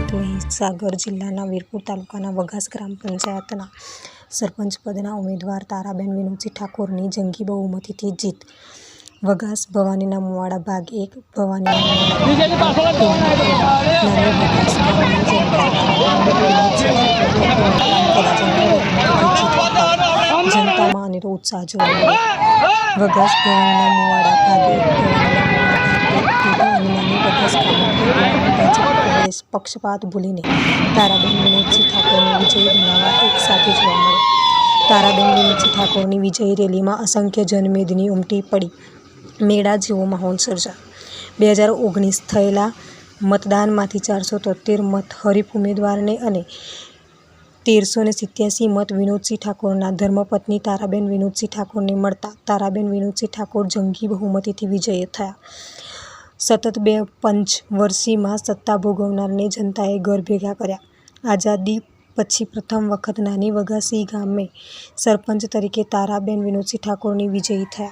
તારીખ સાગર જિલ્લાના વીરપુર તાલુકાના વઘાસ ગ્રામ પંચાયતના સરપંચ પદના ઉમેદવાર તારાબેન વિનોદજી ઠાકોરની જંગી બહુમતીથી જીત. વઘાસ ભવાનીના મુવાડા ભાગ એક જનતા જનતામાં અનેરો ઉત્સાહ જોવા મળ્યો. વઘાસ ભવાનીના મુવાડા ભાગ એક ભવાનીના મુવાડા ભાગ એક અને નાની વઘાસ ગામમાં ભાજપ કોંગ્રેસ પક્ષપાત ભૂલીને તારાબેન વિનોદજી ઠાકોરની વિજય બનાવવા એક સાથે જોવા મળ્યો. તારાબેન વિનોદજી ઠાકોરની વિજય રેલીમાં અસંખ્ય જનમેદની ઉમટી પડી. મેળા જેવો માહોલ સર્જા બે હજાર ઓગણીસ થયેલા મતદાનમાંથી ચારસો તોતેર મત હરીફ ઉમેદવારને અને તેરસો ને સિત્યાસી મત વિનોદસિંહ ઠાકોરના ધર્મપત્ની તારાબેન વિનોદસિંહ ઠાકોરને મળતા તારાબેન વિનોદસિંહ ઠાકોર જંગી બહુમતીથી વિજયી થયા. સતત બે પંચવર્ષીમાં સત્તા ભોગવનારને જનતાએ ઘર ભેગા કર્યા. આઝાદી પછી પ્રથમ વખત નાની વઘાસી ગામે સરપંચ તરીકે તારાબેન વિનોદસિંહ ઠાકોરની વિજયી થયા.